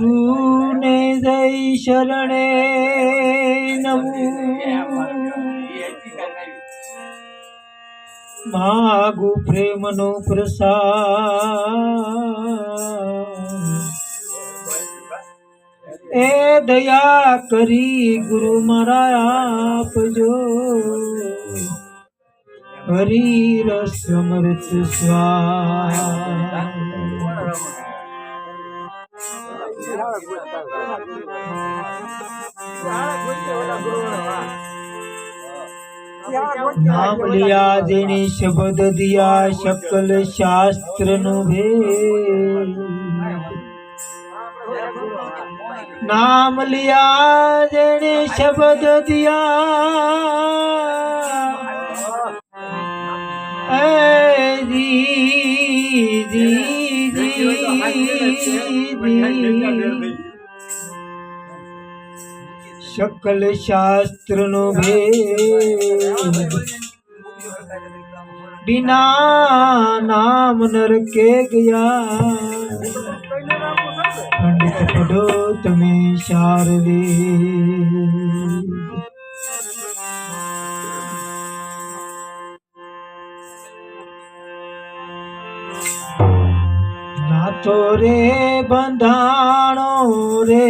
ગુને જઈ શરણે માગુ પ્રેમનો પ્રસાદ એ દયા કરી ગુરુ મારા આપજો હરી રસ અમૃત સ્વાદ નામ લિયા જેને શબ્દ દિયા શકલ શાસ્ત્ર નો ભેદ. નામ લિયા જેને શબ્દ દિયા ਦੀ ਸ਼ਕਲ ਸ਼ਾਸਤਰ ਨੂੰ ਭੇਦ। ਬਿਨਾ ਨਾਮ ਨਰ ਕੇ ਗਿਆ। ਪੰਡਿਤ ਪੜੋ ਤਮੇ ਸ਼ਾਰਦੇ। નાથો રે બંધાણો રે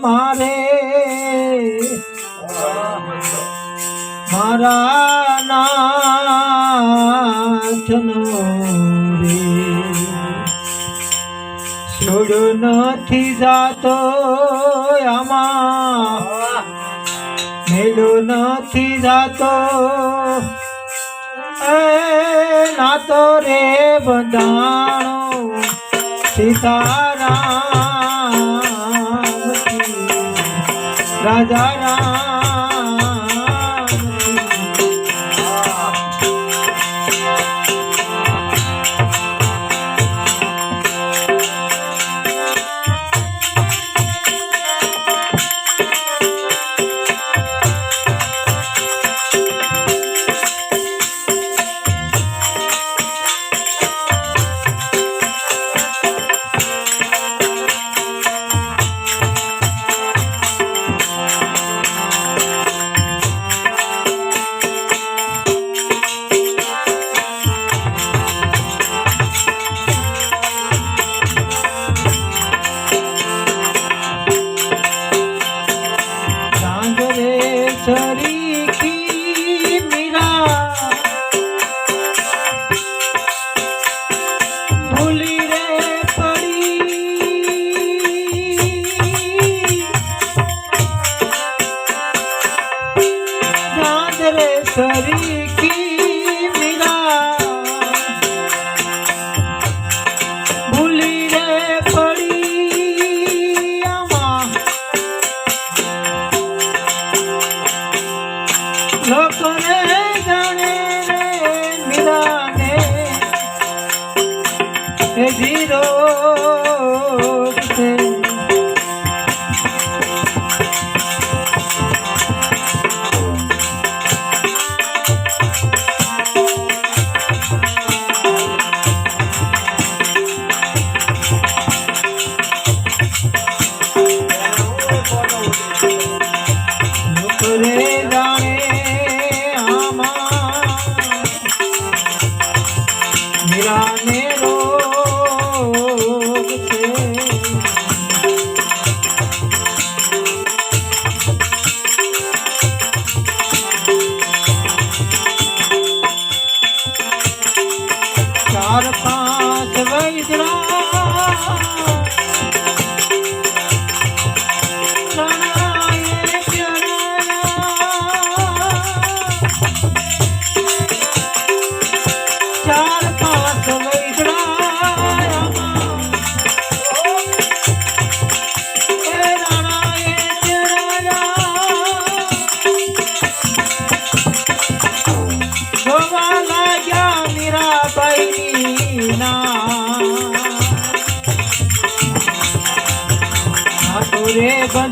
મારે. મારા નાથનો રે. છોડ નથી જાતો આમાં. મેળો નથી જાતો. એ નાતો રે બંધાણો સીતારામ રાજા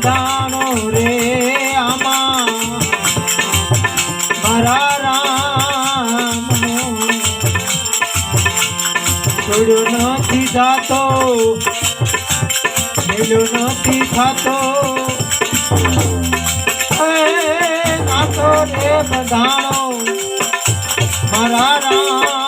জানো রে আমার মারা রাম छोड़ो नथी जातो मिलो नथी खातो ए नातो रे बधाणो मारा राम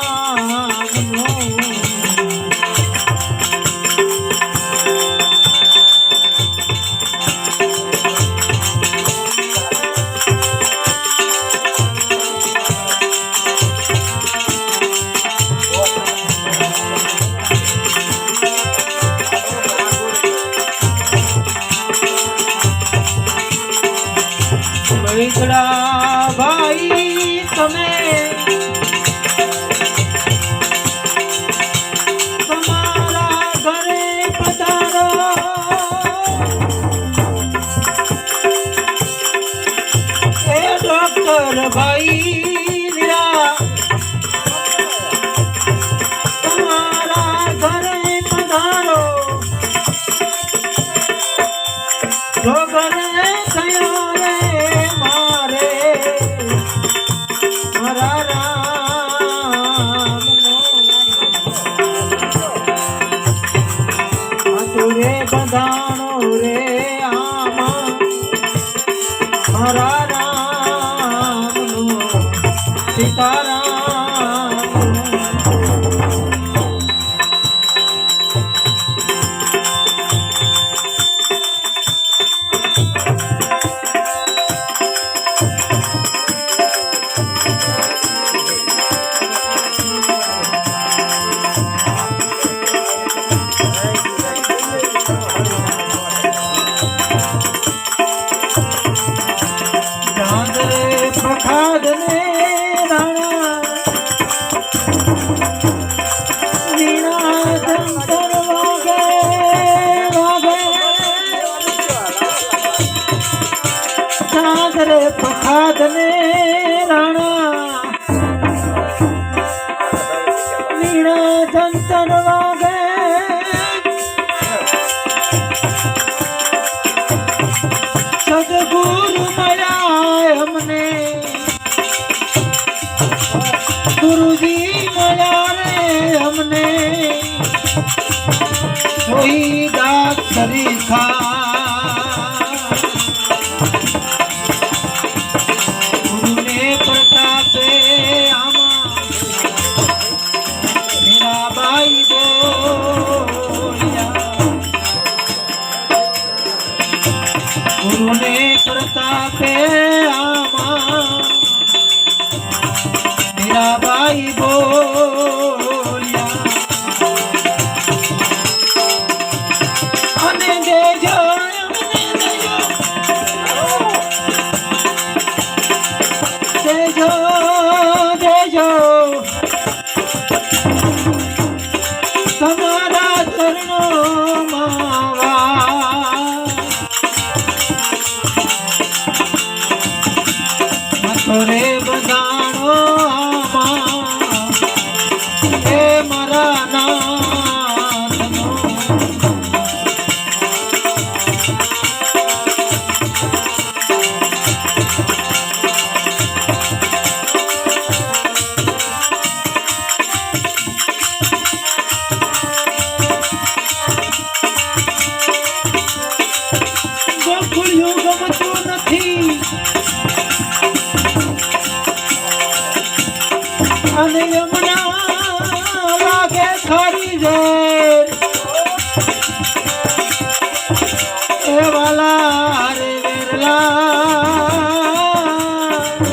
Oh. સાધને રાણા. વીણા જંતન વાગે. સદગુરુ મળ્યા અમને. ગુરુજી મળ્યા રે અમને. શહીદા ખરી ખા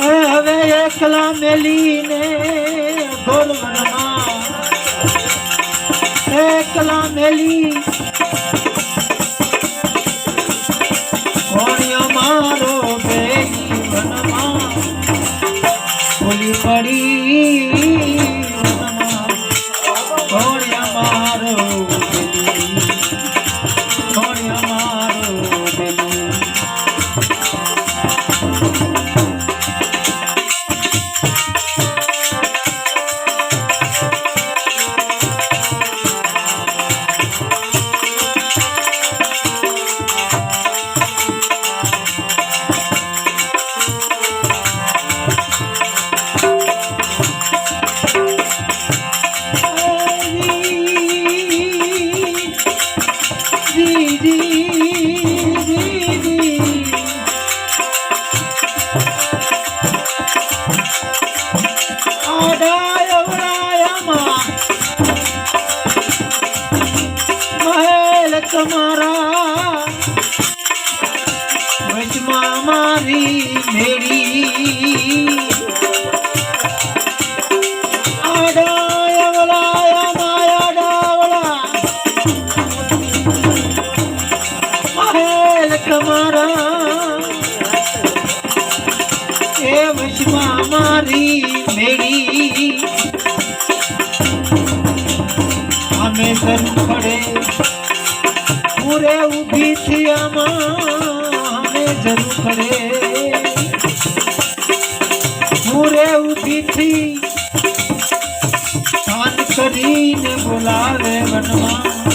અરે હવે એકલા મેલીને ઘોર વનમાં એકલા મેલી. કોણ અમારો Bye-bye. સામે સર પડે પૂરે ઊભી થી અમારે જરૂર પડે. પૂરે ઊભી થી કાન કરીને બોલાવે વનમાં.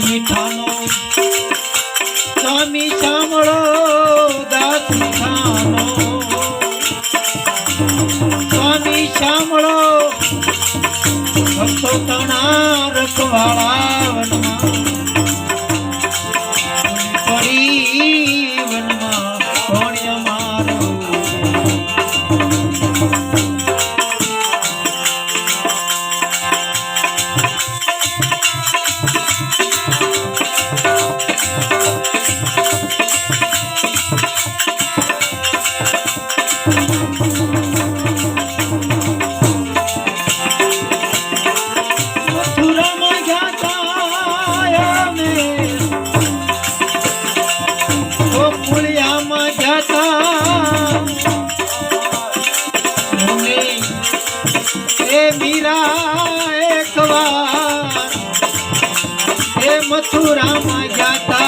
મીઠાનો સ્વામી સાંભળો દાસ મીઠાનો સ્વામી સાંભળો ભક્તો તણા રસવાળા जाता